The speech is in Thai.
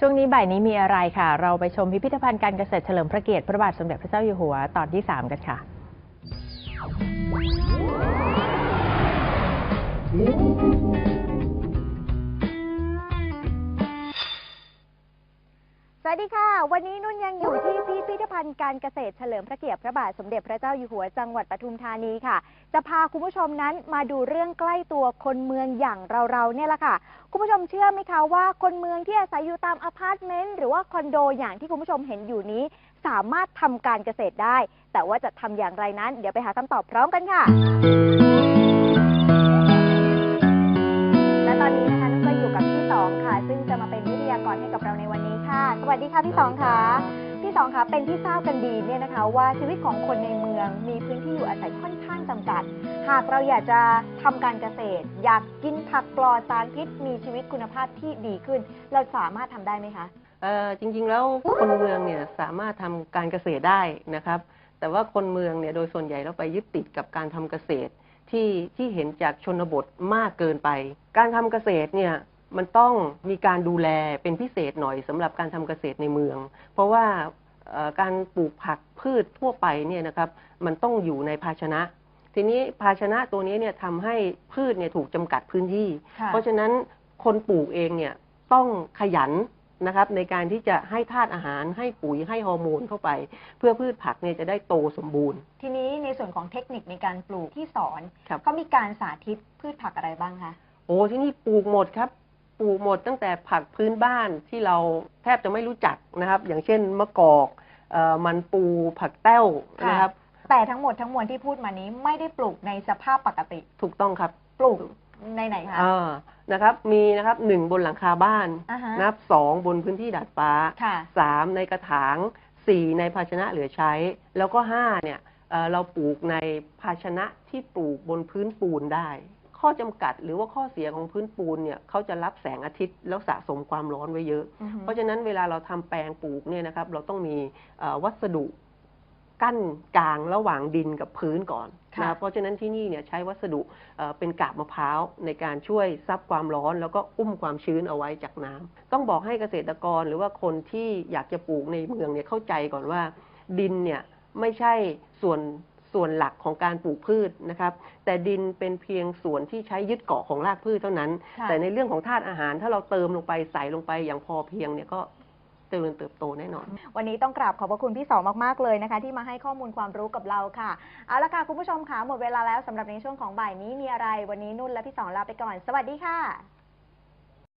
ช่วงนี้บ่ายนี้มีอะไรค่ะ เราไปชมพิพิธภัณฑ์การเกษตรเฉลิมพระเกียรติพระบาทสมเด็จพระเจ้าอยู่หัวตอนที่ 3 กันค่ะ วัสดีค่ะ วันนี้นุ่นยังอยู่ที่พิพิธภัณฑ์การเกษตรเฉลิมพระเกียรติพระบาทสมเด็จพระเจ้าอยู่หัวจังหวัดปทุมธานีค่ะ จะพาคุณผู้ชมนั้นมาดูเรื่องใกล้ตัวคนเมืองอย่างเราๆเนี่ยแหละค่ะ คุณผู้ชมเชื่อไหมคะว่าคนเมืองที่อาศัยอยู่ตามอพาร์ตเมนต์หรือว่าคอนโดอย่างที่คุณผู้ชมเห็นอยู่นี้ สามารถทำการเกษตรได้ แต่ว่าจะทำอย่างไรนั้น เดี๋ยวไปหาคำตอบพร้อมกันค่ะ ค่ะสวัสดีค่ะพี่สองค่ะพี่สองคะเป็นที่ทราบกันดีเนี่ยนะคะ ว่าชีวิตของคนในเมืองมีพื้นที่อยู่อาศัยค่อนข้างจำกัด หากเราอยากจะทำการเกษตร อยากกินผักปลอดสารพิษ มีชีวิตคุณภาพที่ดีขึ้น เราสามารถทำได้ไหมคะเอ่อจริง ๆ แล้วคนเมืองเนี่ยสามารถทำการเกษตรได้นะครับ แต่ว่าคนเมืองเนี่ยโดยส่วนใหญ่เราไปยึดติดกับการทำเกษตรที่ที่เห็นจากชนบทมากเกินไป การทำเกษตรเนี่ย มันต้องมีการดูแลเป็นพิเศษหน่อยสำหรับการทำเกษตรในเมือง เพราะว่าเอ่อการปลูกผักพืชทั่วไปเนี่ยนะครับมันต้องอยู่ในภาชนะ ทีนี้ภาชนะตัวนี้เนี่ยทำให้พืชเนี่ยถูกจำกัดพื้นที่เพราะฉะนั้นคนปลูกเองเนี่ยต้องขยันนะครับในการที่จะให้ธาตุอาหารให้ปุ๋ยให้ฮอร์โมนเข้าไป เพื่อพืชผักเนี่ยจะได้โตสมบูรณ์ ทีนี้ในส่วนของเทคนิคในการปลูกที่สอนครับ เขามีการสาธิตพืชผักอะไรบ้างคะ โอ้ที่นี่ปลูกหมดครับ ปลูกหมดตั้งแต่ผักพื้นบ้านที่เราแทบจะไม่รู้จักนะครับ อย่างเช่นมะกอกเอ่อมันปูผักแต้วนะครับ แต่ทั้งหมดทั้งมวลที่พูดมานี้ไม่ได้ปลูกในสภาพปกติ ถูกต้องครับปลูกในไหนคะอ่านะครับ มีนะครับหนึ่งบนหลังคาบ้านอ่าฮะนะครับสองบนพื้นที่ดาดฟ้า ค่ะ สามในกระถางสี่ในภาชนะเหลือใช้ แล้วก็ห้าเนี่ยเอ่อเราปลูกในภาชนะที่ปลูกบนพื้นปูนได้ ข้อจำกัดหรือว่าข้อเสียของพื้นปูนเนี่ยเขาจะรับแสงอาทิตย์แล้วสะสมความร้อนไว้เยอะอือฮึเพราะฉะนั้นเวลาเราทำแปลงปลูกเนี่ยนะครับ เราต้องมีเอ่อวัสดุกั้นกลางระหว่างดินกับพื้นก่อนค่ะนะครับเพราะฉะนั้นที่นี่เนี่ยใช้วัสดุเอ่อเป็นกาบมะพร้าวในการช่วยซับความร้อน แล้วก็อุ้มความชื้นเอาไว้จากน้ำต้องบอกให้เกษตรกรหรือว่าคนที่อยากจะปลูกในเมืองเนี่ยเข้าใจก่อนว่า ดินเนี่ยไม่ใช่ส่วน ส่วนหลักของการปลูกพืชนะครับ แต่ดินเป็นเพียงส่วนที่ใช้ยึดเกาะของรากพืชเท่านั้นค่ะแต่ในเรื่องของธาตุอาหารถ้าเราเติมลงไปใส่ลงไปอย่างพอเพียงเนี่ยก็เจริญเติบโตแน่นอน วันนี้ต้องกราบขอบพระคุณพี่สองมาก ๆ เลยนะคะ ที่มาให้ข้อมูลความรู้กับเราค่ะ เอาละค่ะ คุณผู้ชมค่ะ หมดเวลาแล้วสำหรับในช่วงของบ่ายนี้มีอะไร วันนี้นุ่นและพี่สองลาไปก่อน สวัสดีค่ะ